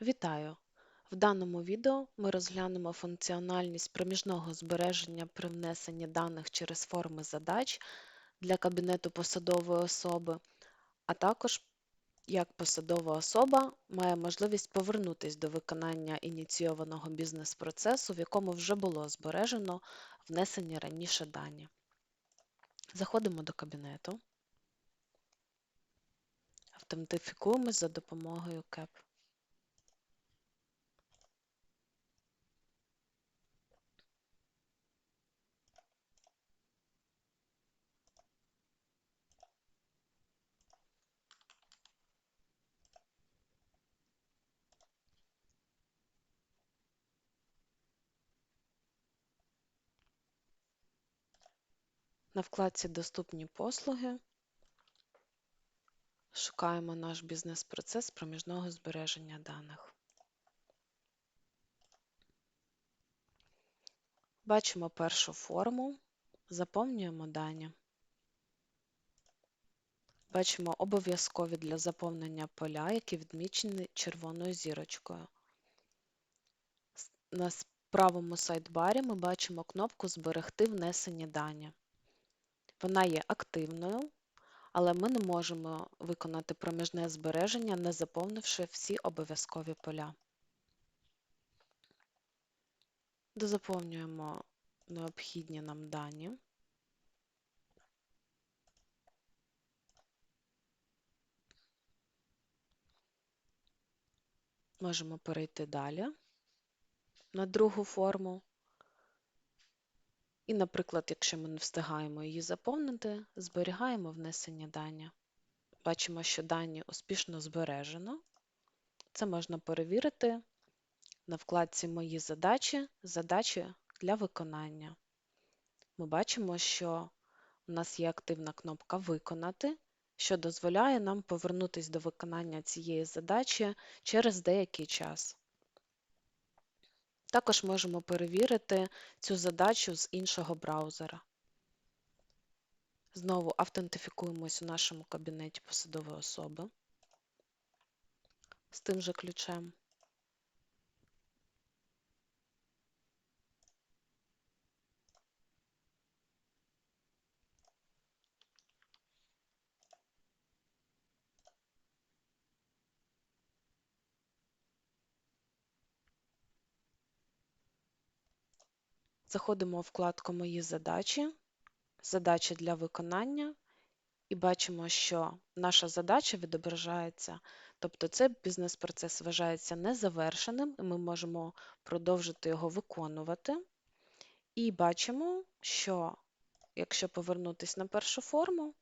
Вітаю! В даному відео ми розглянемо функціональність проміжного збереження при внесенні даних через форми задач для кабінету посадової особи, а також як посадова особа має можливість повернутися до виконання ініційованого бізнес-процесу, в якому вже було збережено внесені раніше дані. Заходимо до кабінету, автентифікуємось за допомогою КЕП. На вкладці Доступні послуги шукаємо наш бізнес-процес проміжного збереження даних. Бачимо першу форму, заповнюємо дані. Бачимо обов'язкові для заповнення поля, які відмічені червоною зірочкою. На правому сайдбарі ми бачимо кнопку Зберегти внесені дані. Вона є активною, але ми не можемо виконати проміжне збереження, не заповнивши всі обов'язкові поля. Дозаповнюємо необхідні нам дані. Можемо перейти далі на другу форму. І, наприклад, якщо ми не встигаємо її заповнити, зберігаємо внесені дані. Бачимо, що дані успішно збережено. Це можна перевірити на вкладці Мої задачі, задачі для виконання. Ми бачимо, що у нас є активна кнопка Виконати, що дозволяє нам повернутися до виконання цієї задачі через деякий час. Також можемо перевірити цю задачу з іншого браузера. Знову автентифікуємось у нашому кабінеті посадової особи з тим же ключем. Заходимо у вкладку Мої задачі, задачі для виконання, і бачимо, що наша задача відображається, тобто цей бізнес-процес вважається незавершеним, і ми можемо продовжити його виконувати. І бачимо, що якщо повернутися на першу форму,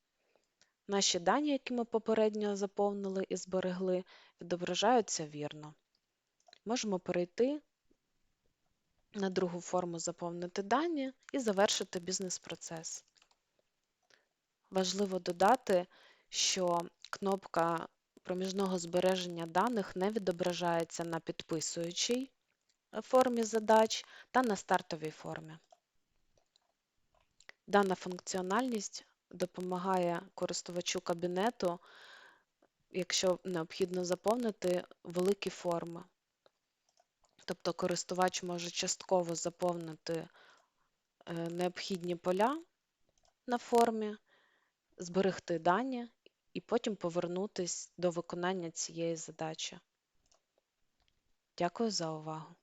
наші дані, які ми попередньо заповнили і зберегли, відображаються вірно. Можемо перейти на другу форму заповнити дані і завершити бізнес-процес. Важливо додати, що кнопка проміжного збереження даних не відображається на підписуючій формі задач та на стартовій формі. Дана функціональність допомагає користувачу кабінету, якщо необхідно заповнити великі форми. Тобто користувач може частково заповнити е, необхідні поля на формі, зберегти дані і потім повернутися до виконання цієї задачі. Дякую за увагу!